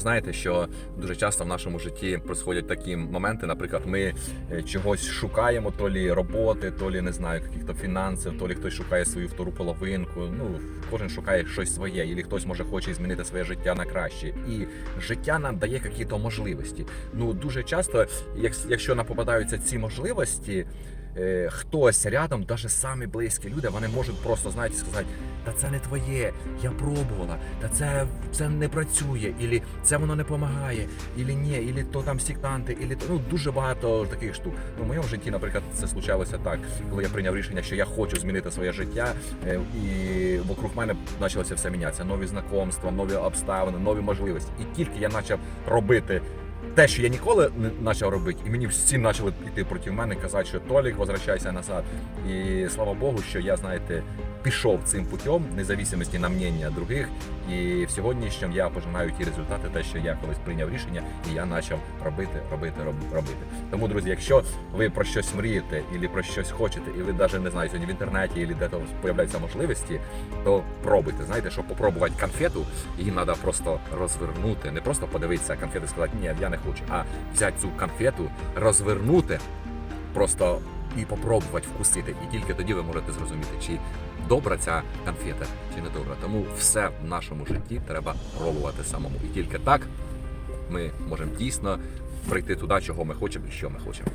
Знаєте, що дуже часто в нашому житті происходять такі моменти. Наприклад, ми е, чогось шукаємо, то лі роботи, то лі не знаю, яких-то фінансів, то лі хтось шукає свою втору половинку. Ну кожен шукає щось своє, і хтось може хоче змінити своє життя на краще. І життя нам дає якісь можливості. Ну дуже часто, якщо нам попадаються ці можливості. Е, Хтось рядом, навіть самі близькі люди, вони можуть просто знаєте, сказати, та це не твоє, я пробувала, та це, це не працює, ілі це воно не допомагає, ілі ні, ілі то там сектанти, ілі то ну дуже багато таких штук. Ну, в моєму житті, наприклад, це случалося так, коли я прийняв рішення, що я хочу змінити своє життя, е, і вокруг мене почалося все мінятися. Нові знакомства, нові обставини, нові можливості. І тільки я почав робити. Те, що я ніколи не почав робити, і мені всі почали йти проти мене, казати, що Толік, возвращайся назад. І слава Богу, що я, знаєте, пішов цим путем, независимості на мнення других. І в сьогоднішньому я пожинаю ті результати, те, що я колись прийняв рішення, і я почав робити, робити, робити. Тому, друзі, якщо ви про щось мрієте, і про щось хочете, і ви навіть не сьогодні в інтернеті, і де то появляються можливості, то пробуйте. Знаєте, щоб попробувати конфету, її треба просто розвернути, не просто подивитися конфету і сказати, ні, не хочу, а взяти цю конфету, розвернути просто і попробувати вкусити. І тільки тоді ви можете зрозуміти, чи добра ця конфета, чи не добра. Тому все в нашому житті треба пробувати самому. І тільки так ми можемо дійсно прийти туди, чого ми хочемо і що ми хочемо.